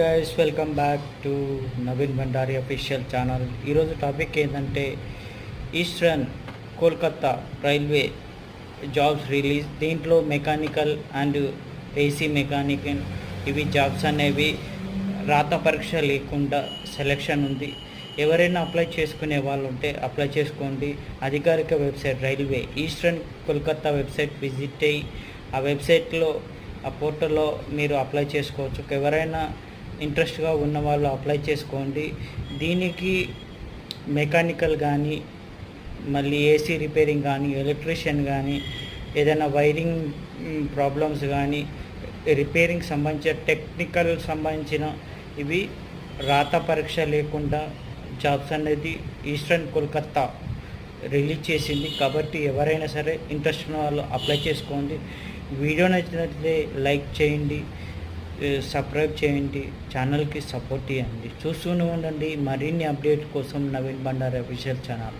Guys welcome back to Naveen Bhandari official channel ఈరోజు topic ఏంటంటే eastern Kolkata railway jobs release దీంట్లో mechanical and AC mechanical ఇవి jobs అనేవి రాత పరీక్ష లేకుండా సెలెక్షన్ ఉంది. ఎవరైనా అప్లై చేసుకునే వాళ్ళు ఉంటే అప్లై చేసుకోండి. అధికారిక website railway eastern Kolkata website visit అయ్యి ఆ వెబ్సైట్లో ఆ పోర్టల్లో మీరు అప్లై చేసుకోవచ్చు. ఎవరైనా ఇంట్రెస్ట్గా ఉన్న వాళ్ళు అప్లై చేసుకోండి. దీనికి మెకానికల్ కానీ మళ్ళీ ఏసీ రిపేరింగ్ కానీ ఎలక్ట్రీషియన్ కానీ ఏదైనా వైరింగ్ ప్రాబ్లమ్స్ కానీ రిపేరింగ్ సంబంధించిన టెక్నికల్ సంబంధించిన ఇవి రాత పరీక్ష లేకుండా జాబ్స్ అనేది ఈస్టర్న్ కోల్కత్తా రిలీజ్ చేసింది. కాబట్టి ఎవరైనా సరే ఇంట్రెస్ట్ ఉన్న వాళ్ళు అప్లై చేసుకోండి. వీడియో నచ్చినట్లయితే లైక్ చేయండి. సబ్స్క్రైబ్ చేయండి ఛానల్కి సపోర్ట్ చేయండి చూస్తూనే ఉండండి. మరిన్ని అప్డేట్ కోసం నవీన్ బండార్ అఫీషియల్ ఛానల్